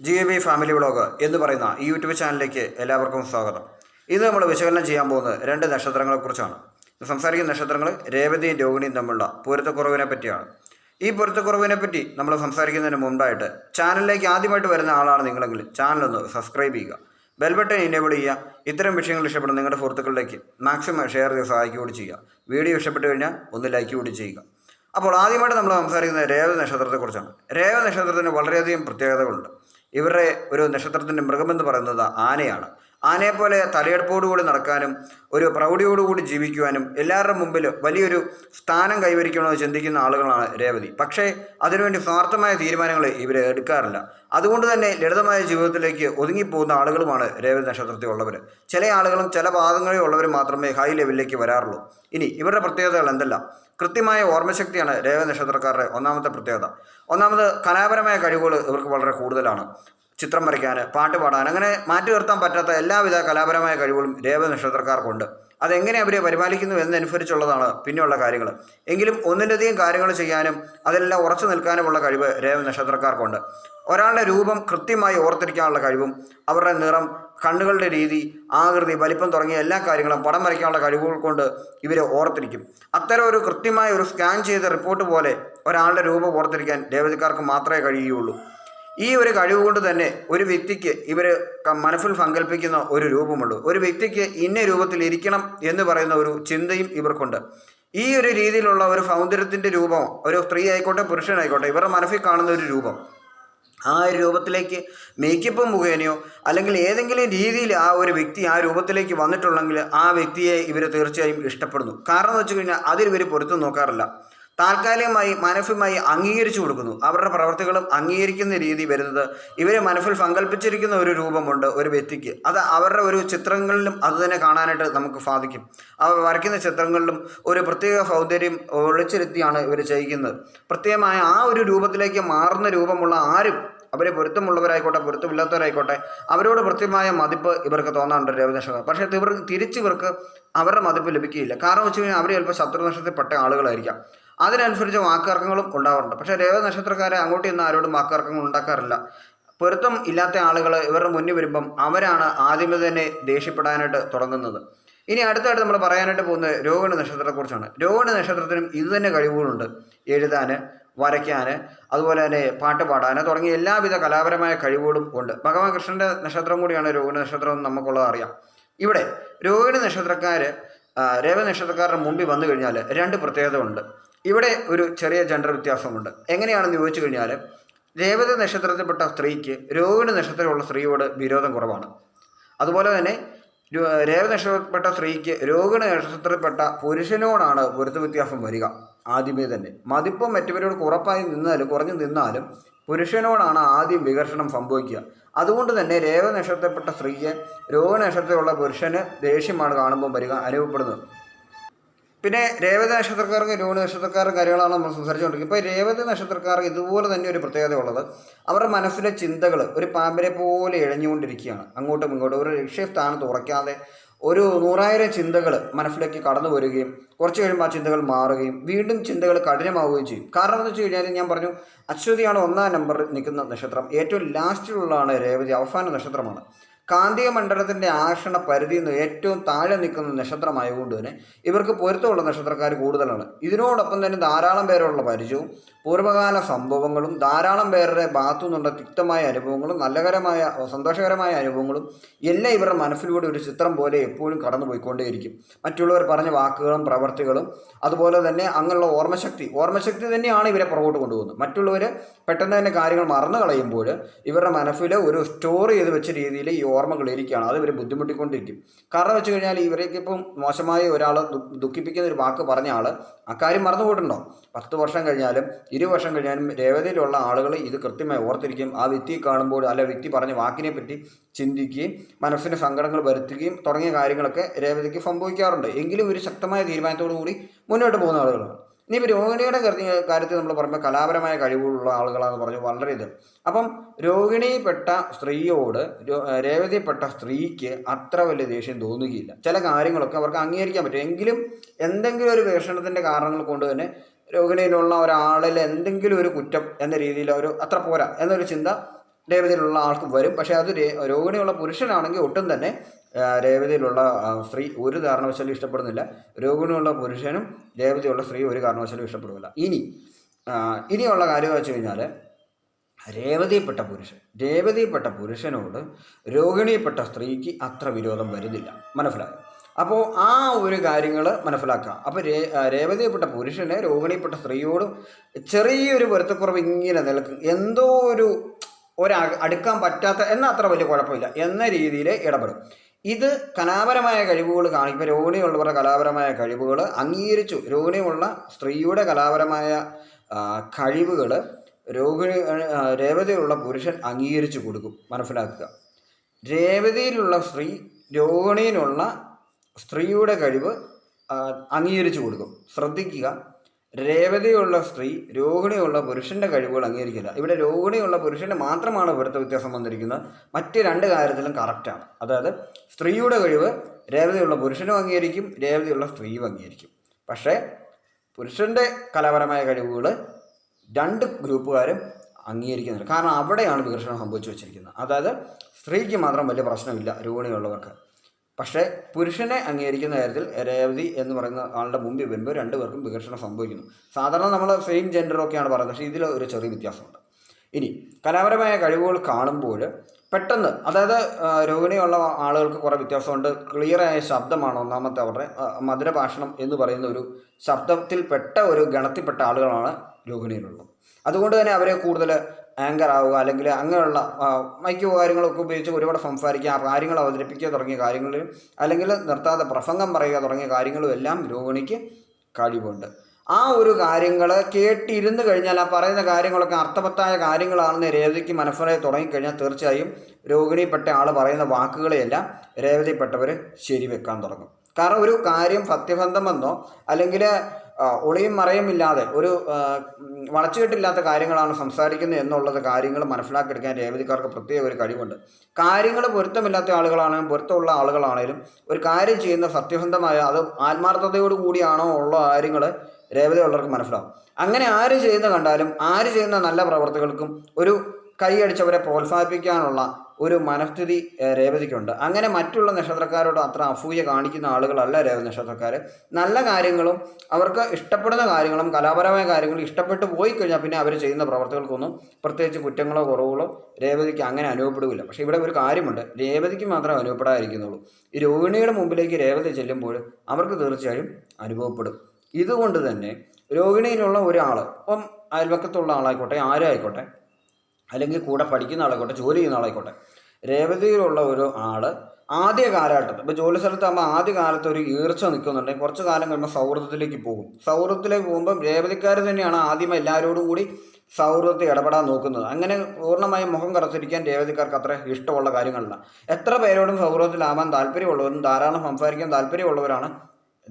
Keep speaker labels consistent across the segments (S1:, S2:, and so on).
S1: G A B family vlog എന്ന് പറയുന്ന ഈ യൂട്യൂബ് ചാനലിലേക്ക് എല്ലാവർക്കും സ്വാഗതം. ഇന്ന് നമ്മൾ വിശകലനം ചെയ്യാൻ പോകുന്നത് രണ്ട് നക്ഷത്രങ്ങളെക്കുറിച്ചാണ്. സംസാരിക്കുന്ന നക്ഷത്രങ്ങൾ രേവതിയും രോഹിണിയും തമ്മിലുള്ള പൊരുത്തക്കുറവിനെ പറ്റിയാണ്. ഈ പൊരുത്തക്കുറവിനെ പറ്റി നമ്മൾ സംസാരിക്കുന്നതിന് മുമ്പായിട്ട് ചാനലിലേക്ക് ആദ്യമായിട്ട് വരുന്ന ആളാണ് നിങ്ങളെങ്കിൽ ചാനലൊന്ന് സബ്സ്ക്രൈബ് ചെയ്യുക ബെൽബട്ടൺ ഇനേബിൾ ചെയ്യുക ഇത്തരം വിഷയങ്ങൾ ഇഷ്ടപ്പെടുന്ന നിങ്ങളുടെ സുഹൃത്തുക്കളിലേക്ക് മാക്സിമം ഷെയർ ചെയ്ത് സഹായിക്കുകയും ചെയ്യുക. വീഡിയോ ഇഷ്ടപ്പെട്ട് കഴിഞ്ഞാൽ ഒന്ന് ലൈക്ക് കൂടി ചെയ്യുക. അപ്പോൾ ആദ്യമായിട്ട് നമ്മൾ സംസാരിക്കുന്നത് രേവ നക്ഷത്രത്തെക്കുറിച്ചാണ്. രേവ നക്ഷത്രത്തിന് വളരെയധികം പ്രത്യേകതകളുണ്ട്. ഇവരുടെ ഒരു നക്ഷത്രത്തിന്റെ മൃഗമെന്ന് പറയുന്നത് ആനയാണ്. ആനയെപ്പോലെ തലയെടുപ്പോടുകൂടി നടക്കാനും ഒരു പ്രൗഢിയോടുകൂടി ജീവിക്കുവാനും എല്ലാവരുടെ മുമ്പിൽ വലിയൊരു സ്ഥാനം കൈവരിക്കണമെന്ന് ചിന്തിക്കുന്ന ആളുകളാണ് രേവതി. പക്ഷേ അതിനുവേണ്ടി സ്വാർത്ഥമായ തീരുമാനങ്ങൾ ഇവർ എടുക്കാറില്ല. അതുകൊണ്ട് തന്നെ ലളിതമായ ജീവിതത്തിലേക്ക് ഒതുങ്ങിപ്പോകുന്ന ആളുകളുമാണ് രേവതി നക്ഷത്രത്തിൽ ഉള്ളവർ ചില ആളുകളും ചില ഭാഗങ്ങളിൽ ഉള്ളവർ മാത്രമേ ഹൈ ലെവലിലേക്ക് വരാറുള്ളൂ. ഇനി ഇവരുടെ പ്രത്യേകതകൾ എന്തെല്ലാം? കൃത്യമായ ഓർമ്മശക്തിയാണ് രേവതി നക്ഷത്രക്കാരുടെ ഒന്നാമത്തെ പ്രത്യേകത. ഒന്നാമത് കലാപരമായ കഴിവുകൾ ഇവർക്ക് വളരെ കൂടുതലാണ്. ചിത്രം വരയ്ക്കാൻ പാട്ട് പാടാൻ അങ്ങനെ മാറ്റി നിർത്താൻ പറ്റാത്ത എല്ലാവിധ കലാപരമായ കഴിവുകളും രേവ നക്ഷത്രക്കാർക്കുണ്ട്. അതെങ്ങനെ അവരെ പരിപാലിക്കുന്നു എന്നനുസരിച്ചുള്ളതാണ് പിന്നെയുള്ള കാര്യങ്ങൾ എങ്കിലും ഒന്നിലധികം കാര്യങ്ങൾ ചെയ്യാനും അതെല്ലാം ഉറച്ചു നിൽക്കാനുമുള്ള കഴിവ് രേവ നക്ഷത്രക്കാർക്കുണ്ട്. ഒരാളുടെ രൂപം കൃത്യമായി ഓർത്തിരിക്കാനുള്ള കഴിവും അവരുടെ നിറം കണ്ണുകളുടെ രീതി ആകൃതി വലിപ്പം തുടങ്ങിയ എല്ലാ കാര്യങ്ങളും പടം വരയ്ക്കാനുള്ള കഴിവുകൾ കൊണ്ട് ഇവരെ ഓർത്തിരിക്കും. അത്തരം ഒരു കൃത്യമായ ഒരു സ്കാൻ ചെയ്ത റിപ്പോർട്ട് പോലെ ഒരാളുടെ രൂപം ഓർത്തിരിക്കാൻ രേവതിക്കാർക്ക് മാത്രമേ കഴിയുകയുള്ളൂ. ഈ ഒരു കഴിവ് കൊണ്ട് തന്നെ ഒരു വ്യക്തിക്ക് ഇവർ മനസ്സിൽ സങ്കല്പിക്കുന്ന ഒരു രൂപമുള്ളൂ. ഒരു വ്യക്തിക്ക് ഇന്ന രൂപത്തിൽ ഇരിക്കണം എന്ന് പറയുന്ന ഒരു ചിന്തയും ഇവർക്കുണ്ട്. ഈ ഒരു രീതിയിലുള്ള ഒരു സൗന്ദര്യത്തിന്റെ രൂപം ഒരു സ്ത്രീ ആയിക്കോട്ടെ പുരുഷനായിക്കോട്ടെ ഇവരുടെ മനസ്സിൽ കാണുന്ന ഒരു രൂപം ആ ഒരു രൂപത്തിലേക്ക് മേക്കപ്പ് മുഖേനയോ അല്ലെങ്കിൽ ഏതെങ്കിലും രീതിയിൽ ആ ഒരു വ്യക്തി ആ രൂപത്തിലേക്ക് വന്നിട്ടുണ്ടെങ്കിൽ ആ വ്യക്തിയെ ഇവർ തീർച്ചയായും ഇഷ്ടപ്പെടുന്നു. കാരണം എന്ന് വെച്ച് കഴിഞ്ഞാൽ അതിൽ ഇവർ പൊരുത്തം നോക്കാറില്ല. താൽക്കാലികമായി മനഫുമായി അംഗീകരിച്ചു കൊടുക്കുന്നു. അവരുടെ പ്രവർത്തികളും അംഗീകരിക്കുന്ന രീതി വരുന്നത് ഇവരെ മനഫിൽ സങ്കല്പിച്ചിരിക്കുന്ന ഒരു രൂപമുണ്ട് ഒരു വ്യക്തിക്ക്. അത് അവരുടെ ഒരു ചിത്രങ്ങളിലും അത് തന്നെ കാണാനായിട്ട് നമുക്ക് സാധിക്കും. അവർ വരയ്ക്കുന്ന ചിത്രങ്ങളിലും ഒരു പ്രത്യേക സൗന്ദര്യം ഒളിച്ചിരുത്തിയാണ് ഇവർ ചെയ്യിക്കുന്നത്. പ്രത്യേകമായ ആ ഒരു രൂപത്തിലേക്ക് മാറുന്ന രൂപമുള്ള ആരും അവരെ പൊരുത്തമുള്ളവരായിക്കോട്ടെ പൊരുത്തമില്ലാത്തവരായിക്കോട്ടെ അവരോട് കൃത്യമായ മതിപ്പ് ഇവർക്ക് തോന്നാറുണ്ട് രവിനക്ഷത്രം പക്ഷേ ഇവർക്ക് തിരിച്ച് ഇവർക്ക് അവരുടെ മതിപ്പ് ലഭിക്കുകയില്ല. കാരണം വെച്ച് കഴിഞ്ഞാൽ അവർ ചിലപ്പോൾ ശത്രുനക്ഷത്തിൽപ്പെട്ട ആളുകളായിരിക്കാം. അതിനനുസരിച്ച് വാക്കർക്കങ്ങളും ഉണ്ടാവാറുണ്ട്. പക്ഷേ രേവ നക്ഷത്രക്കാരെ അങ്ങോട്ടും ഇന്ന് ആരോടും വാക്കർക്കങ്ങൾ ഉണ്ടാക്കാറില്ല. പൊരുത്തം ഇല്ലാത്ത ആളുകൾ ഇവരുടെ മുന്നിൽ വരുമ്പം അവരാണ് ആദ്യമേ തന്നെ ദേഷ്യപ്പെടാനായിട്ട് തുടങ്ങുന്നത്. ഇനി അടുത്തായിട്ട് നമ്മൾ പറയാനായിട്ട് പോകുന്നത് രോഹിണി നക്ഷത്രത്തെക്കുറിച്ചാണ്. രോഹിണി നക്ഷത്രത്തിനും ഇത് തന്നെ കഴിവുകളുണ്ട്. എഴുതാൻ വരയ്ക്കാൻ അതുപോലെ തന്നെ പാട്ട് പാടാൻ തുടങ്ങിയ എല്ലാവിധ കലാപരമായ കഴിവുകളും ഉണ്ട്. ഭഗവാൻ കൃഷ്ണന്റെ നക്ഷത്രം കൂടിയാണ് രോഹിണി നക്ഷത്രം എന്ന് നമുക്കുള്ളത് അറിയാം. ഇവിടെ രോഹിണി നക്ഷത്രക്കാർ രേവ നക്ഷത്രക്കാരുടെ മുമ്പിൽ വന്നു കഴിഞ്ഞാൽ രണ്ട് പ്രത്യേകത ഉണ്ട് ഇവിടെ ഒരു ചെറിയ ജെൻഡർ വ്യത്യാസമുണ്ട്. എങ്ങനെയാണെന്ന് ചോദിച്ചു കഴിഞ്ഞാൽ രേവതി നക്ഷത്രത്തിൽപ്പെട്ട സ്ത്രീക്ക് രോഹിണി നക്ഷത്രമുള്ള സ്ത്രീയോട് വിരോധം കുറവാണ്. അതുപോലെ തന്നെ രേവ നക്ഷത്രപ്പെട്ട സ്ത്രീക്ക് രോഹിണി നക്ഷത്രത്തിൽപ്പെട്ട പുരുഷനോടാണ് പൊരുത്ത വ്യത്യാസം വരിക. ആദ്യമേ തന്നെ. മതിപ്പം മറ്റവരോട് കുറപ്പായി നിന്നാലും കുറഞ്ഞു നിന്നാലും പുരുഷനോടാണ് ആദ്യം വികർഷണം സംഭവിക്കുക. അതുകൊണ്ട് തന്നെ രേവ നക്ഷത്രപ്പെട്ട സ്ത്രീയെ രോഹിണി നക്ഷത്രത്തിലുള്ള പുരുഷന് ദേഷ്യമാണ് കാണുമ്പോൾ വരിക അനുഭവപ്പെടുന്നത്. പിന്നെ രേവതി നക്ഷത്രക്കാർക്ക് രോഹിണി നക്ഷത്രക്കാരുടെ കാര്യങ്ങളാണ് നമ്മൾ സംസാരിച്ചുകൊണ്ടിരിക്കുന്നത്. ഇപ്പോൾ രേവതി നക്ഷത്രക്കാർക്ക് ഇതുപോലെ തന്നെ ഒരു പ്രത്യേകത ഉള്ളത് അവരുടെ മനസ്സിലെ ചിന്തകൾ ഒരു പാമ്പിനെ പോലെ ഇഴഞ്ഞുകൊണ്ടിരിക്കുകയാണ് അങ്ങോട്ടും ഇങ്ങോട്ടും ഒരു ലക്ഷ്യസ്ഥാനത്ത് ഉറയ്ക്കാതെ ഒരു നൂറായിരം ചിന്തകൾ മനസ്സിലേക്ക് കടന്നു വരികയും കുറച്ച് കഴിയുമ്പോൾ ആ ചിന്തകൾ മാറുകയും വീണ്ടും ചിന്തകൾ കഠിനമാവുകയും ചെയ്യും. കാരണം എന്ന് വെച്ച് കഴിഞ്ഞാൽ ഞാൻ പറഞ്ഞു അശ്വതിയാണ് ഒന്നാം നമ്പറിൽ നിൽക്കുന്ന നക്ഷത്രം. ഏറ്റവും ലാസ്റ്റിലുള്ളതാണ് രേവതി അവസാന നക്ഷത്രമാണ്. കാന്തിക മണ്ഡലത്തിന്റെ ആകർഷണ പരിധിയിൽ നിന്ന് ഏറ്റവും താഴെ നിൽക്കുന്ന നക്ഷത്രമായതുകൊണ്ട് തന്നെ ഇവർക്ക് പൊരുത്തമുള്ള നക്ഷത്രക്കാർ കൂടുതലാണ്. ഇതിനോടൊപ്പം തന്നെ ധാരാളം പേരുള്ള പരിചയവും പൂർവകാല സംഭവങ്ങളും ധാരാളം പേരുടെ ഭാഗത്തു നിന്നുള്ള തിക്തമായ അനുഭവങ്ങളും നല്ലകരമായ സന്തോഷകരമായ അനുഭവങ്ങളും എല്ലാം ഇവരുടെ മനസ്സിലൂടെ ഒരു ചിത്രം പോലെ എപ്പോഴും കടന്നു പോയിക്കൊണ്ടേയിരിക്കും മറ്റുള്ളവർ പറഞ്ഞ വാക്കുകളും പ്രവർത്തികളും അതുപോലെ തന്നെ അങ്ങനെയുള്ള ഓർമ്മശക്തി ഓർമ്മശക്തി തന്നെയാണ് ഇവരെ പുറകോട്ട് കൊണ്ടുപോകുന്നത്. മറ്റുള്ളവർ പെട്ടെന്ന് തന്നെ കാര്യങ്ങൾ മറന്നു കളയുമ്പോൾ ഇവരുടെ മനസ്സിൽ ഒരു സ്റ്റോർ ചെയ്ത് വെച്ച രീതിയിൽ ഈ ഓർമ്മകൾ ഇരിക്കുകയാണ്. അത് ഇവർ ബുദ്ധിമുട്ടിക്കൊണ്ടിരിക്കും. കാരണം വെച്ച് കഴിഞ്ഞാൽ ഇവരേക്ക് ഇപ്പം മോശമായി ഒരാൾ ദുഃഖിപ്പിക്കുന്ന ഒരു വാക്ക് പറഞ്ഞ ആൾ അക്കാര്യം മറന്നു പോയിട്ടുണ്ടോ? പത്ത് വർഷം കഴിഞ്ഞാലും ഇരു വർഷം കഴിഞ്ഞാലും രേവതിയിലുള്ള ആളുകൾ ഇത് കൃത്യമായി ഓർത്തിരിക്കും ആ വ്യക്തിയെ കാണുമ്പോൾ അല്ല വ്യക്തി പറഞ്ഞ വാക്കിനെ പറ്റി ചിന്തിക്കുകയും മനസ്സിന് സങ്കടങ്ങൾ വരുത്തുകയും തുടങ്ങിയ കാര്യങ്ങളൊക്കെ രേവതിക്ക് സംഭവിക്കാറുണ്ട്. എങ്കിലും ഒരു ശക്തമായ തീരുമാനത്തോടു കൂടി മുന്നോട്ട് പോകുന്ന ആളുകളാണ്. ഇനി ഇപ്പോൾ രോഹിണിയുടെ കാര്യത്തിൽ നമ്മൾ പറയുമ്പോൾ കലാപരമായ കഴിവുകളുള്ള ആളുകളാണെന്ന് പറഞ്ഞു വളരെ ഇത് അപ്പം രോഹിണിപ്പെട്ട സ്ത്രീയോട് രേവതിപ്പെട്ട സ്ത്രീക്ക് അത്ര വലിയ ദേഷ്യം തോന്നുകയില്ല. ചില കാര്യങ്ങളൊക്കെ അവർക്ക് അംഗീകരിക്കാൻ പറ്റും. എങ്കിലും എന്തെങ്കിലും ഒരു വേഷണത്തിന്റെ കാരണങ്ങൾ കൊണ്ട് തന്നെ രോഹിണിയിലുള്ള ഒരാളിൽ എന്തെങ്കിലും ഒരു കുറ്റം എന്ന രീതിയിൽ ഒരു അത്ര പോരാ എന്നൊരു ചിന്ത രേവതിയിലുള്ള ആൾക്ക് വരും. പക്ഷേ അത് രോഹിണിയുള്ള പുരുഷനാണെങ്കിൽ ഒട്ടും തന്നെ രേവതിയിലുള്ള സ്ത്രീ ഒരു കാരണവശാലും ഇഷ്ടപ്പെടുന്നില്ല. രോഹിണിയുള്ള പുരുഷനും രേവതിയുള്ള സ്ത്രീ ഒരു കാരണവശാലും ഇഷ്ടപ്പെടുന്നില്ല ഇനി ഇനിയുള്ള കാര്യം വെച്ച് കഴിഞ്ഞാൽ രേവതിയിൽപ്പെട്ട പുരുഷൻ രേവതിയിൽപ്പെട്ട പുരുഷനോട് രോഹിണിയിൽപ്പെട്ട സ്ത്രീക്ക് അത്ര വിരോധം വരുന്നില്ല. മനസ്സിലായോ? അപ്പോൾ ആ ഒരു കാര്യങ്ങൾ മനസ്സിലാക്കുക അപ്പോൾ രേ രേവതിയപ്പെട്ട പുരുഷന് രോഹിണിയിൽപ്പെട്ട സ്ത്രീയോടും ചെറിയൊരു പൊരുത്തക്കുറവ് ഇങ്ങനെ നിൽക്കും എന്തോ ഒരു ഒരു അടുക്കാൻ പറ്റാത്ത എന്നാൽ അത്ര വലിയ കുഴപ്പമില്ല എന്ന രീതിയിൽ ഇടപെടും. ഇത് കലാപരമായ കഴിവുകൾ കാണിക്കുമ്പോൾ രോഹിണിയുള്ളവരുടെ കലാപരമായ കഴിവുകൾ അംഗീകരിച്ചു. രോഹിണിയുള്ള സ്ത്രീയുടെ കലാപരമായ കഴിവുകൾ രോഹിണി രേവതിയിലുള്ള പുരുഷൻ അംഗീകരിച്ചു കൊടുക്കും. മനസ്സിലാക്കുക. രേവതിയിലുള്ള സ്ത്രീ രോഹിണിയിലുള്ള സ്ത്രീയുടെ കഴിവ് അംഗീകരിച്ചു കൊടുക്കും. ശ്രദ്ധിക്കുക. രേവതിയുള്ള സ്ത്രീ രോഹിണിയുള്ള പുരുഷന്റെ കഴിവുകൾ അംഗീകരിക്കില്ല. ഇവിടെ രോഹിണിയുള്ള പുരുഷന് മാത്രമാണ് ഇവിടുത്തെ വ്യത്യാസം വന്നിരിക്കുന്നത്. മറ്റ് രണ്ട് കാര്യത്തിലും കറക്റ്റാണ് അതായത് സ്ത്രീയുടെ കഴിവ് രേവതിയുള്ള പുരുഷനും അംഗീകരിക്കും രേവതിയുള്ള സ്ത്രീയും അംഗീകരിക്കും. പക്ഷേ പുരുഷന്റെ കലാപരമായ കഴിവുകൾ രണ്ട് ഗ്രൂപ്പുകാരും അംഗീകരിക്കുന്നുണ്ട് കാരണം അവിടെയാണ് വികർഷണം സംഭവിച്ചു വെച്ചിരിക്കുന്നത്. അതായത് സ്ത്രീക്ക് മാത്രം വലിയ പ്രശ്നമില്ല രോഹിണിയുള്ളവർക്ക് പക്ഷേ പുരുഷനെ അംഗീകരിക്കുന്ന കാര്യത്തിൽ രേവതി എന്ന് പറയുന്ന ആളുടെ മുമ്പിൽ വരുമ്പോൾ രണ്ടുപേർക്കും വികർഷണം സംഭവിക്കുന്നു. സാധാരണ നമ്മൾ സെയിം ജെൻഡറൊക്കെയാണ് പറയുന്നത്. പക്ഷേ ഇതിൽ ഒരു ചെറിയ വ്യത്യാസമുണ്ട്. ഇനി കലാപരമായ കഴിവുകൾ കാണുമ്പോൾ പെട്ടെന്ന് അതായത് രോഹിണിയുള്ള ആളുകൾക്ക് കുറേ വ്യത്യാസമുണ്ട്. ക്ലിയറായ ശബ്ദമാണ് ഒന്നാമത്തെ അവരുടെ മധുരഭാഷണം എന്ന് പറയുന്ന ഒരു ശബ്ദത്തിൽപ്പെട്ട ഒരു ഗണത്തിൽപ്പെട്ട ആളുകളാണ് രോഹിണിയിലുള്ളത്. അതുകൊണ്ട് തന്നെ അവരെ കൂടുതൽ ആങ്കർ ആവുക അല്ലെങ്കിൽ അങ്ങനെയുള്ള മൈക്ക് കാര്യങ്ങളൊക്കെ ഉപയോഗിച്ച് ഒരുപാട് സംസാരിക്കുക കാര്യങ്ങൾ അവതരിപ്പിക്കുക തുടങ്ങിയ കാര്യങ്ങളിൽ അല്ലെങ്കിൽ നിർത്താതെ പ്രസംഗം പറയുക തുടങ്ങിയ കാര്യങ്ങളും എല്ലാം രോഹിണിക്ക് കഴിവുണ്ട്. ആ ഒരു കാര്യങ്ങൾ കേട്ടിരുന്ന് കഴിഞ്ഞാൽ ആ പറയുന്ന കാര്യങ്ങളൊക്കെ അർത്ഥവത്തായ കാര്യങ്ങളാണെന്ന് രേവതിക്ക് മനസ്സിലായി തുടങ്ങിക്കഴിഞ്ഞാൽ തീർച്ചയായും രോഹിണിപ്പെട്ട ആൾ പറയുന്ന വാക്കുകളെയെല്ലാം രേവതിപ്പെട്ടവർ ശരിവെക്കാൻ തുടങ്ങും. കാരണം ഒരു കാര്യം സത്യബന്ധമെന്നോ അല്ലെങ്കിൽ ഒളിയും മറയും ഇല്ലാതെ ഒരു വളച്ചുകെട്ടില്ലാത്ത കാര്യങ്ങളാണ് സംസാരിക്കുന്നത് എന്നുള്ളത് കാര്യങ്ങൾ മനസ്സിലാക്കിയെടുക്കാൻ രേവതിക്കാർക്ക് പ്രത്യേക ഒരു കഴിവുണ്ട്. കാര്യങ്ങൾ പൊരുത്തമില്ലാത്ത ആളുകളാണെങ്കിലും പൊരുത്തമുള്ള ആളുകളാണെങ്കിലും ഒരു കാര്യം ചെയ്യുന്ന സത്യസന്ധമായ അത് ആത്മാർത്ഥതയോട് കൂടിയാണോ ഉള്ള കാര്യങ്ങൾ രേവതിയുള്ളവർക്ക് മനസ്സിലാവും. അങ്ങനെ ആര് ചെയ്യുന്ന കണ്ടാലും ആര് ചെയ്യുന്ന നല്ല പ്രവർത്തികൾക്കും ഒരു കൈയടിച്ചവരെ പ്രോത്സാഹിപ്പിക്കാനുള്ള ഒരു മനസ്ഥിതി രേവതിക്കുണ്ട്. അങ്ങനെ മറ്റുള്ള നക്ഷത്രക്കാരോട് അത്ര അസൂയ കാണിക്കുന്ന ആളുകളല്ല രേവതി നക്ഷത്രക്കാർ നല്ല കാര്യങ്ങളും അവർക്ക് ഇഷ്ടപ്പെടുന്ന കാര്യങ്ങളും കലാപരമായ കാര്യങ്ങളും ഇഷ്ടപ്പെട്ടു പോയി കഴിഞ്ഞാൽ പിന്നെ അവർ ചെയ്യുന്ന പ്രവർത്തികൾക്കൊന്നും പ്രത്യേകിച്ച് കുറ്റങ്ങളോ കുറവുകളോ രേവതിക്ക് അങ്ങനെ അനുഭവപ്പെടുകയില്ല. പക്ഷേ ഇവിടെ ഒരു കാര്യമുണ്ട്. രേവതിക്ക് മാത്രമേ അനുഭവപ്പെടാതിരിക്കുന്നുള്ളൂ. ഈ രോഹിണിയുടെ മുമ്പിലേക്ക് രേവതി ചെല്ലുമ്പോൾ അവർക്ക് തീർച്ചയായും അനുഭവപ്പെടും. ഇതുകൊണ്ട് തന്നെ രോഹിണിയിലുള്ള ഒരാൾ ഇപ്പം അയൽവക്കത്തുള്ള ആളായിക്കോട്ടെ ആരും ആയിക്കോട്ടെ അല്ലെങ്കിൽ കൂടെ പഠിക്കുന്ന ആളായിക്കോട്ടെ ജോലി ചെയ്യുന്ന ആളായിക്കോട്ടെ രേവതിയിലുള്ള ഒരു ആൾ ആദ്യ കാലഘട്ടത്തിൽ ഇപ്പോൾ ജോലി സ്ഥലത്താകുമ്പോൾ ആദ്യ കാലത്ത് ഒരു ഈർച്ച നിൽക്കുന്നുണ്ടെങ്കിൽ കുറച്ച് കാലം കഴിയുമ്പോൾ സൗഹൃദത്തിലേക്ക് പോകും. സൗഹൃദത്തിലേക്ക് പോകുമ്പം രേവതിക്കാർ തന്നെയാണ് ആദ്യം എല്ലാവരോടും കൂടി സൗഹൃദത്തിൽ ഇടപെടാൻ നോക്കുന്നത്. അങ്ങനെ പൂർണമായും മുഖം കറച്ചിരിക്കാൻ രേവതിക്കാർക്ക് അത്ര ഇഷ്ടമുള്ള കാര്യങ്ങളല്ല. എത്ര പേരോടും സൗഹൃദത്തിലാവാൻ താല്പര്യമുള്ളവരും ധാരാളം സംസാരിക്കാൻ താല്പര്യമുള്ളവരാണ്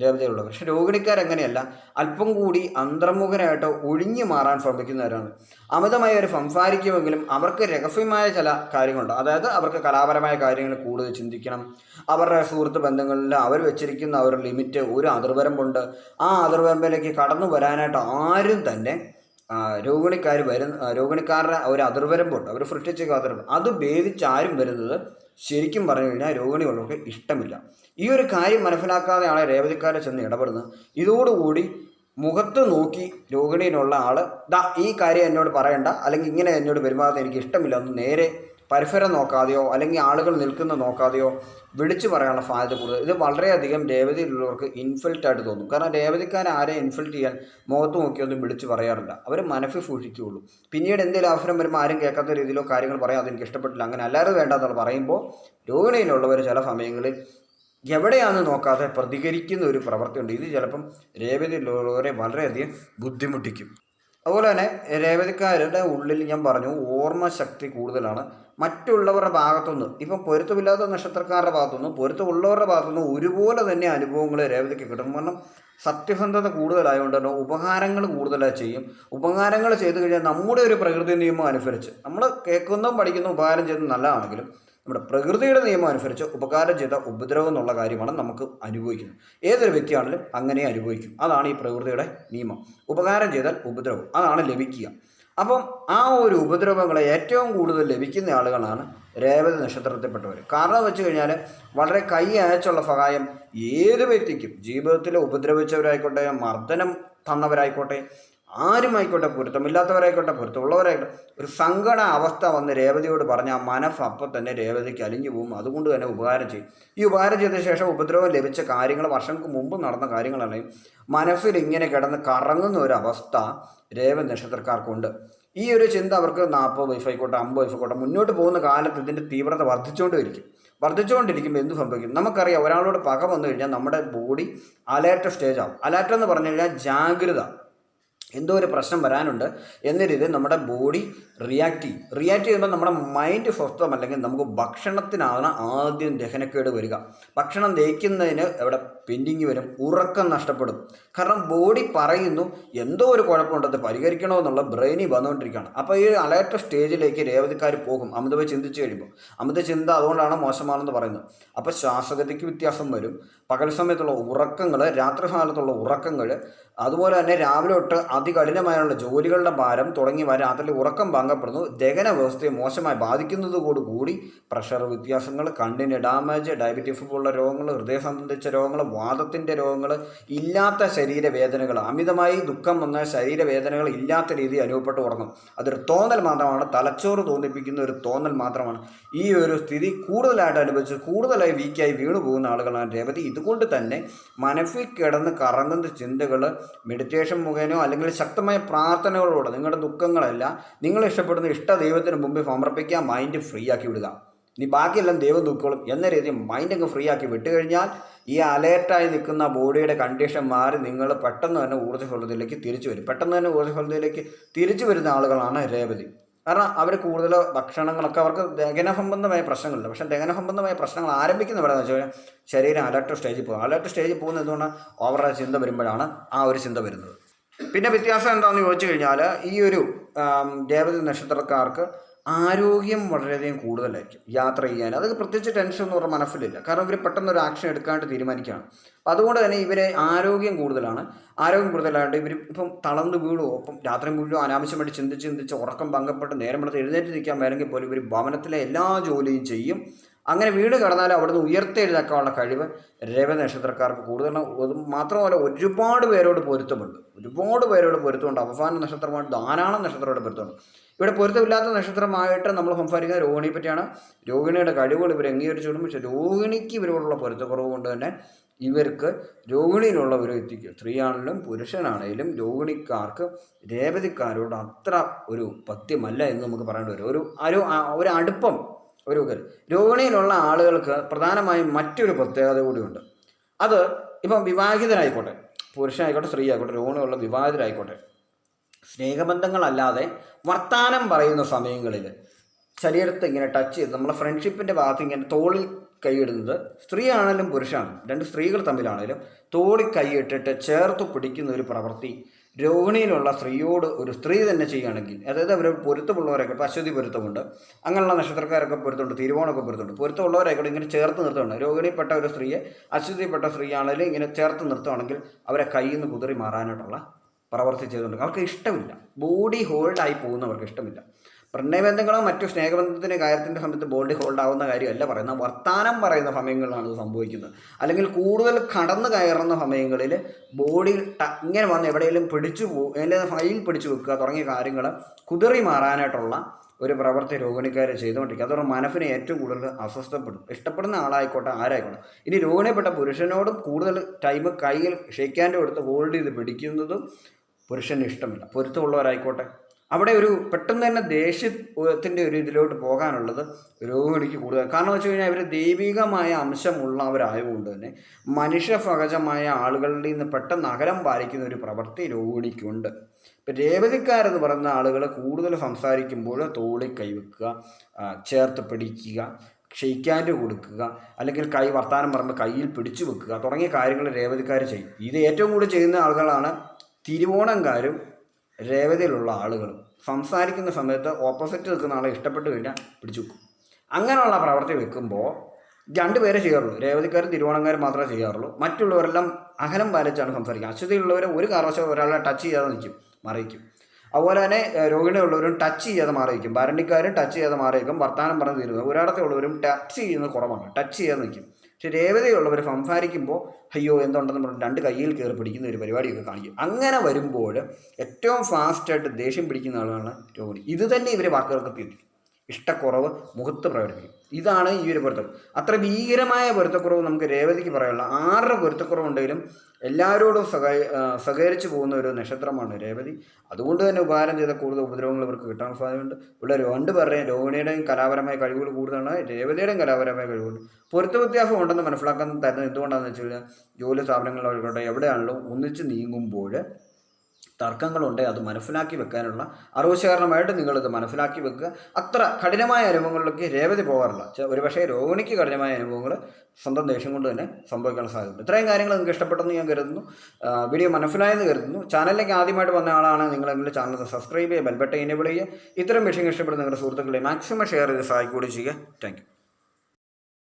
S1: രേവതിയുള്ളത് പക്ഷെ രോഹിണിക്കാരെങ്ങനെയല്ല അല്പം കൂടി അന്തർമുഖനായിട്ട് ഒഴിഞ്ഞു മാറാൻ ശ്രമിക്കുന്നവരാണ്. അമിതമായി അവർ സംസാരിക്കുമെങ്കിലും അവർക്ക് രഹസ്യമായ ചില കാര്യങ്ങളുണ്ട്. അതായത് അവർക്ക് കലാപരമായ കാര്യങ്ങൾ കൂടുതൽ ചിന്തിക്കണം. അവരുടെ സുഹൃത്ത് ബന്ധങ്ങളിൽ അവർ വെച്ചിരിക്കുന്ന ഒരു ലിമിറ്റ് ഒരു അതിർവരമ്പുണ്ട്. ആ അതിർവരമ്പിലേക്ക് കടന്നു വരാനായിട്ട് ആരും തന്നെ രോഗിണിക്കാർ രോഹിണിക്കാർ വരുന്ന രോഗിണിക്കാരുടെ ഒരു അതിർവരമ്പുണ്ട്. അവർ സൃഷ്ടിച്ച അതിർവരമ്പ്. അത് ഭേദിച്ചാരും വരുന്നത് ശരിക്കും പറഞ്ഞു കഴിഞ്ഞാൽ രോഹിണിയുള്ളവർക്ക് ഇഷ്ടമില്ല. ഈ ഒരു കാര്യം മനസ്സിലാക്കാതെയാണ് രേവതിക്കാരെ ചെന്ന് ഇടപെടുന്നത് ഇതോടുകൂടി മുഖത്ത് നോക്കി രോഹിണിയിലുള്ള ആൾ ദാ ഈ കാര്യം എന്നോട് പറയണ്ട. അല്ലെങ്കിൽ ഇങ്ങനെ എന്നോട് പെരുമാറുന്നത് എനിക്ക് ഇഷ്ടമില്ല. എന്ന് നേരെ പരിസരം നോക്കാതെയോ അല്ലെങ്കിൽ ആളുകൾ നിൽക്കുന്ന നോക്കാതെയോ വിളിച്ചു പറയാനുള്ള സാധ്യത കൂടുതൽ. ഇത് വളരെയധികം രേവതിയിലുള്ളവർക്ക് ഇൻഫിൽറ്റ് ആയിട്ട് തോന്നും. കാരണം രേവതിക്കാരെ ആരെ ഇൻഫിൽറ്റ് ചെയ്യാൻ മുഖത്ത് നോക്കിയൊന്നും വിളിച്ചു പറയാറില്ല. അവർ മനസ്സിൽ സൂക്ഷിക്കുകയുള്ളൂ. പിന്നീട് എന്തെങ്കിലും അവസരം വരുമ്പോൾ ആരും കേൾക്കാത്ത രീതിയിലോ കാര്യങ്ങൾ പറയാം അതെനിക്ക് ഇഷ്ടപ്പെട്ടില്ല അങ്ങനെ അല്ലാതെ വേണ്ടെന്നുള്ള പറയുമ്പോൾ രോഹിണിയിലുള്ളവർ ചില സമയങ്ങളിൽ എവിടെയാണ് നോക്കാതെ പ്രതികരിക്കുന്ന ഒരു പ്രവൃത്തിയുണ്ട്. ഇത് ചിലപ്പം രേവതിയിലുള്ളവരെ വളരെയധികം ബുദ്ധിമുട്ടിക്കും. അതുപോലെ തന്നെ രേവതിക്കാരുടെ ഉള്ളിൽ ഞാൻ പറഞ്ഞു ഓർമ്മശക്തി കൂടുതലാണ്. മറ്റുള്ളവരുടെ ഭാഗത്തുനിന്ന് ഇപ്പം പൊരുത്തമില്ലാത്ത നക്ഷത്രക്കാരുടെ ഭാഗത്തുനിന്ന് പൊരുത്തമുള്ളവരുടെ ഭാഗത്തുനിന്ന് ഒരുപോലെ തന്നെ അനുഭവങ്ങൾ രേവതിക്ക് കിട്ടും കാരണം സത്യസന്ധത കൂടുതലായതുകൊണ്ട് തന്നെ ഉപകാരങ്ങൾ കൂടുതലായി ചെയ്യും. ഉപകാരങ്ങൾ ചെയ്തു കഴിഞ്ഞാൽ നമ്മുടെ ഒരു പ്രകൃതി നിയമം അനുസരിച്ച് നമ്മൾ കേൾക്കുന്നതും പഠിക്കുന്ന ഉപകാരം ചെയ്യുന്നത് നല്ലതാണെങ്കിലും നമ്മുടെ പ്രകൃതിയുടെ നിയമം അനുസരിച്ച് ഉപകാരം ചെയ്ത ഉപദ്രവം എന്നുള്ള കാര്യമാണ് നമുക്ക് അനുഭവിക്കുന്നത്. ഏതൊരു വ്യക്തിയാണെങ്കിലും അങ്ങനെ അനുഭവിക്കും. അതാണ് ഈ പ്രകൃതിയുടെ നിയമം. ഉപകാരം ചെയ്താൽ ഉപദ്രവം. അതാണ് ലഭിക്കുക. അപ്പം ആ ഒരു ഉപദ്രവങ്ങളെ ഏറ്റവും കൂടുതൽ ലഭിക്കുന്ന ആളുകളാണ് രേവതി നക്ഷത്രത്തിൽപ്പെട്ടവർ കാരണം വെച്ച് കഴിഞ്ഞാൽ വളരെ കൈ അയച്ചുള്ള സഹായം ഏത് വ്യക്തിക്കും ജീവിതത്തിൽ ഉപദ്രവിച്ചവരായിക്കോട്ടെ മർദ്ദനം തന്നവരായിക്കോട്ടെ ആരുമായിക്കോട്ടെ പൊരുത്തമില്ലാത്തവരായിക്കോട്ടെ പൊരുത്തമുള്ളവരായിക്കോട്ടെ ഒരു സങ്കട അവസ്ഥ വന്ന് രേവതിയോട് പറഞ്ഞാൽ മനസ്സ് അപ്പം തന്നെ രേവതിക്ക് അലിഞ്ഞു പോകും. അതുകൊണ്ട് തന്നെ ഉപകാരം ചെയ്യും. ഈ ഉപകാരം ചെയ്ത ശേഷം ഉപദ്രവം ലഭിച്ച കാര്യങ്ങൾ വർഷങ്ങൾക്ക് മുമ്പ് നടന്ന കാര്യങ്ങളാണെങ്കിൽ മനസ്സിൽ ഇങ്ങനെ കിടന്ന് കറങ്ങുന്ന ഒരു അവസ്ഥ രേവതി നക്ഷത്രക്കാർക്കുണ്ട്. ഈ ഒരു ചിന്ത അവർക്ക് നാൽപ്പത് വയസ്സായിക്കോട്ടെ അമ്പത് വയസ്സായിക്കോട്ടെ മുന്നോട്ട് പോകുന്ന കാലത്ത് ഇതിന്റെ തീവ്രത വർദ്ധിച്ചുകൊണ്ടിരിക്കും. വർദ്ധിച്ചുകൊണ്ടിരിക്കുമ്പോൾ എന്ത് സംഭവിക്കും? നമുക്കറിയാം ഒരാളോട് പക വന്നു കഴിഞ്ഞാൽ നമ്മുടെ ബോഡി അലേർട്ട് സ്റ്റേജ് ആവും. അലേർട്ട് എന്ന് പറഞ്ഞു കഴിഞ്ഞാൽ ജാഗ്രത. എന്തോ ഒരു പ്രശ്നം വരാനുണ്ട് എന്ന രീതിയിൽ നമ്മുടെ ബോഡി റിയാക്ട് ചെയ്യും. റിയാക്ട് ചെയ്യുമ്പോൾ നമ്മുടെ മൈൻഡ് സ്വസ്ഥമല്ലെങ്കിൽ നമുക്ക് ഭക്ഷണത്തിനാണ് ആദ്യം ദഹനക്കേട് വരിക. ഭക്ഷണം ദഹിക്കുന്നതിന് എവിടെ പെൻഡിങ് വരും ഉറക്കം നഷ്ടപ്പെടും. കാരണം ബോഡി പറയുന്നു എന്തോ ഒരു കുഴപ്പമുണ്ടത് പരിഹരിക്കണമെന്നുള്ള ബ്രെയിനിൽ വന്നുകൊണ്ടിരിക്കുകയാണ്. അപ്പോൾ ഈ അലേർട്ട് സ്റ്റേജിലേക്ക് രേവതിക്കാർ പോകും അമിതമായി ചിന്തിച്ച് കഴിയുമ്പോൾ. അമിത ചിന്ത അതുകൊണ്ടാണ് മോശമാണെന്ന് പറയുന്നത്. അപ്പോൾ ശ്വാസഗതിക്ക് വ്യത്യാസം വരും. പകൽ സമയത്തുള്ള ഉറക്കങ്ങൾ രാത്രി കാലത്തുള്ള ഉറക്കങ്ങൾ അതുപോലെ തന്നെ രാവിലെ തൊട്ട് അതികഠിനമായുള്ള ജോലികളുടെ ഭാരം തുടങ്ങിയവ രാത്രി ഉറക്കം ഭംഗപ്പെടുന്നു ദഹന വ്യവസ്ഥയെ മോശമായി ബാധിക്കുന്നതോടുകൂടി പ്രഷർ വ്യത്യാസങ്ങൾ കണ്ണിന് ഡാമേജ് ഡയബറ്റീസ് പോലുള്ള രോഗങ്ങൾ ഹൃദയ സംബന്ധിച്ച രോഗങ്ങൾ വാദത്തിന്റെ രോഗങ്ങൾ ഇല്ലാത്ത ശരീരവേദനകൾ അമിതമായി ദുഃഖം വന്ന ശരീരവേദനകൾ ഇല്ലാത്ത രീതിയിൽ അനുഭവപ്പെട്ട് ഉറങ്ങും അതൊരു തോന്നൽ മാത്രമാണ്. തലച്ചോറ് തോന്നിപ്പിക്കുന്ന ഒരു തോന്നൽ മാത്രമാണ്. ഈ ഒരു സ്ഥിതി കൂടുതലായിട്ട് അനുഭവിച്ച് കൂടുതലായി വീക്കായി വീണു പോകുന്ന ആളുകളാണ് രേവതി. ഇതുകൊണ്ട് തന്നെ മനസ്സിൽ കിടന്ന് കറങ്ങുന്ന ചിന്തകൾ മെഡിറ്റേഷൻ മുഖേനോ അല്ലെങ്കിൽ ശക്തമായ പ്രാർത്ഥനകളോടെ നിങ്ങളുടെ ദുഃഖങ്ങളല്ല നിങ്ങൾ ഇഷ്ടപ്പെടുന്ന ഇഷ്ട ദൈവത്തിന് മുമ്പിൽ സമർപ്പിക്കുക മൈൻഡ് ഫ്രീ ആക്കി വിടുക. ഇനി ബാക്കിയെല്ലാം ദൈവം നോക്കിക്കോളും. എന്ന രീതിയിൽ മൈൻഡ് അങ്ങ് ഫ്രീ ആക്കി വിട്ട് കഴിഞ്ഞാൽ ഈ അലേർട്ടായി നിൽക്കുന്ന ബോഡിയുടെ കണ്ടീഷൻ മാറി നിങ്ങൾ പെട്ടെന്ന് തന്നെ ഊർജസ്വലതയിലേക്ക് തിരിച്ചു വരും. പെട്ടെന്ന് തന്നെ ഊർജസ്വലതയിലേക്ക് തിരിച്ചു വരുന്ന ആളുകളാണ് രേവതി. കാരണം അവർ കൂടുതൽ ഭക്ഷണങ്ങളൊക്കെ അവർക്ക് ദഹന സംബന്ധമായ പ്രശ്നങ്ങളുണ്ട്. പക്ഷേ ദഹന സംബന്ധമായ പ്രശ്നങ്ങൾ ആരംഭിക്കുന്ന എവിടെ വെച്ച് കഴിഞ്ഞാൽ ശരീരം അലർട്ട് സ്റ്റേജിൽ പോകും. അലർട്ട് സ്റ്റേജിൽ പോകുന്നത് എന്തുകൊണ്ടാണ്? ഓവറ ചിന്ത വരുമ്പോഴാണ് ആ ഒരു ചിന്ത വരുന്നത്. പിന്നെ വ്യത്യാസം എന്താണെന്ന് ചോദിച്ചു കഴിഞ്ഞാൽ ഈ ഒരു ദേവത നക്ഷത്രക്കാർക്ക് ആരോഗ്യം വളരെയധികം കൂടുതലായിരിക്കും യാത്ര ചെയ്യാൻ. അത് പ്രത്യേകിച്ച് ടെൻഷൻ എന്ന് പറഞ്ഞാൽ മനസ്സിലില്ല. കാരണം ഇവർ പെട്ടെന്ന് ഒരു ആക്ഷൻ എടുക്കാണ്ട് തീരുമാനിക്കുകയാണ്. അപ്പം അതുകൊണ്ട് തന്നെ ഇവരെ ആരോഗ്യം കൂടുതലാണ്. ആരോഗ്യം കൂടുതലായിട്ട് ഇവർ ഇപ്പം തളർന്ന് വീഴുമോ ഇപ്പം രാത്രി മുഴുവൻ അനാവശ്യമായിട്ട് ചിന്തിച്ച് ചിന്തിച്ച് ഉറക്കം ഭംഗപ്പെട്ട് നേരം എടുത്ത് എഴുന്നേറ്റ് നിൽക്കാൻ വേണമെങ്കിൽ പോലും ഇവർ ഭവനത്തിലെ എല്ലാ ജോലിയും ചെയ്യും. അങ്ങനെ വീട് കടന്നാൽ അവിടുന്ന് ഉയർത്തെഴുതാക്കാനുള്ള കഴിവ് രവ നക്ഷത്രക്കാർക്ക് കൂടുതൽ അത് മാത്രമല്ല ഒരുപാട് പേരോട് പൊരുത്തമുണ്ട്. ഒരുപാട് പേരോട് പൊരുത്തമുണ്ട്. അവസാന നക്ഷത്രമായിട്ട് ധാരാളം നക്ഷത്രമായിട്ട് പൊരുത്തമുണ്ട്. ഇവിടെ പൊരുത്തമില്ലാത്ത നക്ഷത്രമായിട്ട് നമ്മൾ സംസാരിക്കുന്ന രോഹിണിയെ പറ്റിയാണ്. രോഹിണിയുടെ കഴിവുകൾ ഇവർ അംഗീകരിച്ചിടും പക്ഷേ രോഹിണിക്ക് ഇവരോടുള്ള പൊരുത്തക്കുറവ് കൊണ്ട് തന്നെ ഇവർക്ക് രോഹിണിയിലുള്ള ഒരു വ്യക്തിക്ക് സ്ത്രീയാണെങ്കിലും പുരുഷനാണെങ്കിലും രോഹിണിക്കാർക്ക് രേവതിക്കാരോട് അത്ര ഒരു പത്യമല്ല എന്ന് നമുക്ക് പറയേണ്ടി വരും. ഒരു ഒരു അടുപ്പം ഒരു രോഹിണിയിലുള്ള ആളുകൾക്ക് പ്രധാനമായും മറ്റൊരു പ്രത്യേകത കൂടിയുണ്ട്. അത് ഇപ്പം വിവാഹിതരായിക്കോട്ടെ പുരുഷനായിക്കോട്ടെ സ്ത്രീ ആയിക്കോട്ടെ രോഹിണിയുള്ള വിവാഹിതരായിക്കോട്ടെ സ്നേഹബന്ധങ്ങളല്ലാതെ വർത്താനം പറയുന്ന സമയങ്ങളിൽ ശരീരത്തെ ഇങ്ങനെ ടച്ച് ചെയ്ത് നമ്മളെ ഫ്രണ്ട്ഷിപ്പിന്റെ ഭാഗത്ത് ഇങ്ങനെ തോളിൽ കൈയിടുന്നത് സ്ത്രീയാണെങ്കിലും പുരുഷാണ് രണ്ട് സ്ത്രീകൾ തമ്മിലാണെങ്കിലും തോളിൽ കൈയിട്ടിട്ട് ചേർത്ത് പിടിക്കുന്ന ഒരു പ്രവൃത്തി രോഹിണിയിലുള്ള സ്ത്രീയോട് ഒരു സ്ത്രീ തന്നെ ചെയ്യുകയാണെങ്കിൽ അതായത് അവർ പൊരുത്തമുള്ളവരൊക്കെ ഇപ്പോൾ അശ്വതി പൊരുത്തമുണ്ട് അങ്ങനെയുള്ള നക്ഷത്രക്കാരൊക്കെ പൊരുത്തമുണ്ട് തിരുവോണമൊക്കെ പൊരുത്തമുണ്ട് പൊരുത്തമുള്ളവരായിക്കോട്ടെ ഇങ്ങനെ ചേർത്ത് നിർത്തുകയാണ് രോഹിണിപ്പെട്ട ഒരു സ്ത്രീയെ അശ്വതിപ്പെട്ട സ്ത്രീ ആണെങ്കിലും ഇങ്ങനെ ചേർത്ത് നിർത്തുകയാണെങ്കിൽ അവരെ കയ്യിൽ നിന്ന് കുതിറി മാറാനായിട്ടുള്ള പ്രവർത്തി ചെയ്തുകൊണ്ട് അവർക്ക് ഇഷ്ടമില്ല. ബോഡി ഹോൾഡായി പോകുന്നവർക്ക് ഇഷ്ടമില്ല. പ്രണയബന്ധങ്ങളോ മറ്റു സ്നേഹബന്ധത്തിന്റെ കാര്യത്തിന്റെ സമയത്ത് ബോഡി ഹോൾഡ് ആവുന്ന കാര്യമല്ല പറയുന്നത്. വർത്താനം പറയുന്ന സമയങ്ങളിലാണ് ഇത് സംഭവിക്കുന്നത്. അല്ലെങ്കിൽ കൂടുതൽ കടന്നു കയറുന്ന സമയങ്ങളിൽ ബോഡി ഇങ്ങനെ വന്ന് എവിടെയെങ്കിലും പിടിച്ചു പോകും അല്ലെങ്കിൽ ഫൈൽ പിടിച്ചു വെക്കുക തുടങ്ങിയ കാര്യങ്ങൾ കുതിറി മാറാനായിട്ടുള്ള ഒരു പ്രവൃത്തി രോഗിണിക്കാർ ചെയ്തുകൊണ്ടിരിക്കുക. അതോടെ മനസ്സിനെ ഏറ്റവും കൂടുതൽ അസ്വസ്ഥപ്പെടും ഇഷ്ടപ്പെടുന്ന ആളായിക്കോട്ടെ ആരായിക്കോട്ടെ. ഇനി രോഗിണിപ്പെട്ട പുരുഷനോടും കൂടുതൽ ടൈം കയ്യിൽ ഷെയ്ക്കാന്റെ കൊടുത്ത് ഹോൾഡ് ചെയ്ത് പിടിക്കുന്നതും പുരുഷന് ഇഷ്ടമില്ല. പൊരുത്തമുള്ളവരായിക്കോട്ടെ. അവിടെ ഒരു പെട്ടെന്ന് തന്നെ ദേഷ്യത്തിന്റെ ഒരു ഇതിലോട്ട് പോകാനുള്ളത് രോഹിണിക്ക് കൂടുതൽ. കാരണം വെച്ച് കഴിഞ്ഞാൽ ഇവർ ദൈവികമായ അംശമുള്ളവരായതുകൊണ്ട് തന്നെ മനുഷ്യ സഹജമായ ആളുകളിൽ നിന്ന് പെട്ടെന്ന് അകലം പാലിക്കുന്ന ഒരു പ്രവൃത്തി രോഹിണിക്കുണ്ട്. ഇപ്പം രേവതിക്കാരെന്ന് പറയുന്ന ആളുകൾ കൂടുതൽ സംസാരിക്കുമ്പോൾ തോളി കൈവെക്കുക ചേർത്ത് പിടിക്കുക ഷെയ്ക്കാൻഡ് കൊടുക്കുക അല്ലെങ്കിൽ കൈ വർത്താനം പറയുമ്പോൾ കയ്യിൽ പിടിച്ചു വെക്കുക തുടങ്ങിയ കാര്യങ്ങൾ രേവതിക്കാർ ചെയ്യും. ഇത് ഏറ്റവും കൂടുതൽ ചെയ്യുന്ന ആളുകളാണ് തിരുവോണംകാരും രേവതിയിലുള്ള ആളുകളും സംസാരിക്കുന്ന സമയത്ത് ഓപ്പോസിറ്റ് നിൽക്കുന്ന ആളെ ഇഷ്ടപ്പെട്ട് കഴിഞ്ഞാൽ പിടിച്ചു വെക്കും. അങ്ങനെയുള്ള പ്രവർത്തി വെക്കുമ്പോൾ രണ്ടുപേരെ ചെയ്യാറുള്ളൂ. രേവതിക്കാരും തിരുവോണക്കാരും മാത്രമേ ചെയ്യാറുള്ളൂ. മറ്റുള്ളവരെല്ലാം അഹലം പാലിച്ചാണ് സംസാരിക്കുക. അശ്വതിയുള്ളവരെ ഒരു കാരണവശാലും ഒരാളെ ടച്ച് ചെയ്യാതെ നിൽക്കും മറിയിക്കും. അതുപോലെ തന്നെ രോഗിണിയുള്ളവരും ടച്ച് ചെയ്യാതെ മാറിയിരിക്കും. ഭരണിക്കാരും ടച്ച് ചെയ്യാതെ മാറിയിരിക്കും. വർത്തമാനം പറഞ്ഞ് തീരുക. ഒരിടത്തുള്ളവരും ടച്ച് ചെയ്യുന്നത് കുറവാണ്. ടച്ച് ചെയ്യാതെ നിൽക്കും. പക്ഷെ രേവതയുള്ളവർ സംസാരിക്കുമ്പോൾ അയ്യോ എന്തുണ്ടെന്ന് പറഞ്ഞ് രണ്ട് കയ്യിൽ കയറി പിടിക്കുന്ന ഒരു പരിപാടിയൊക്കെ കാണിക്കും. അങ്ങനെ വരുമ്പോൾ ഏറ്റവും ഫാസ്റ്റായിട്ട് ദേഷ്യം പിടിക്കുന്ന ആളാണ് രോഹിണി. ഇത് തന്നെ ഇവർ വാക്കുകൾക്ക് തീർക്കും ഇഷ്ടക്കുറവ് മുഖത്ത് പ്രകടിപ്പിക്കും. ഇതാണ് ഈ ഒരു പൊരുത്തം. അത്ര ഭീകരമായ പൊരുത്തക്കുറവ് നമുക്ക് രേവതിക്ക് പറയാനുള്ള ആറര പൊരുത്തക്കുറവുണ്ടെങ്കിലും എല്ലാവരോടും സഹായ സഹകരിച്ചു പോകുന്ന ഒരു നക്ഷത്രമാണ് രേവതി. അതുകൊണ്ട് തന്നെ ഉപകാരം ചെയ്ത കൂടുതൽ ഉപദ്രവങ്ങൾ ഇവർക്ക് കിട്ടാൻ സാധ്യതയുണ്ട്. ഇവിടെ രണ്ട് പേരുടെയും രോഹിണിയുടെയും കലാപരമായ കഴിവുകൾ കൂടുതലാണ്. രേവതിയുടെയും കലാപരമായ കഴിവുകൾ. പൊരുത്ത വ്യത്യാസം ഉണ്ടെന്ന് മനസ്സിലാക്കാൻ തരുന്നത് എന്തുകൊണ്ടാണെന്ന് വെച്ച് കഴിഞ്ഞാൽ ജോലി സ്ഥാപനങ്ങളിലായിക്കോട്ടെ എവിടെയാണല്ലോ ഒന്നിച്ച് നീങ്ങുമ്പോൾ തർക്കങ്ങളുണ്ട് അത് മനസ്സിലാക്കി വെക്കാനുള്ള അറിവ് ശേഖരണമായിട്ട് നിങ്ങളിത് മനസ്സിലാക്കി വെക്കുക. അത്ര കഠിനമായ അനുഭവങ്ങളിലേക്ക് രേവതി പോകാറില്ല. ഒരു ഒരുപക്ഷേ രോഹിണിക്ക് കഠിനമായ അനുഭവങ്ങൾ സ്വന്തം ദേഷ്യം കൊണ്ട് തന്നെ സംഭവിക്കാൻ സാധ്യതയുണ്ട്. ഇത്രയും കാര്യങ്ങൾ നിങ്ങൾക്ക് ഇഷ്ടപ്പെട്ടെന്ന് ഞാൻ കരുതുന്നു. വീഡിയോ മനസ്സിലായെന്ന് കരുതുന്നു. ചാനലിലേക്ക് ആദ്യമായിട്ട് വന്ന ആളാണ് നിങ്ങളെങ്കിൽ ചാനൽ സബ്സ്ക്രൈബ് ചെയ്യുക ബെൽബട്ടൻ എനേബിൾ ചെയ്യുക. ഇത്തരം വിഷയങ്ങൾ ഇഷ്ടപ്പെടുന്ന നിങ്ങളുടെ സുഹൃത്തുക്കളെ മാക്സിമം ഷെയർ ചെയ്ത് സഹായിക്കുകയും ചെയ്യുക. താങ്ക്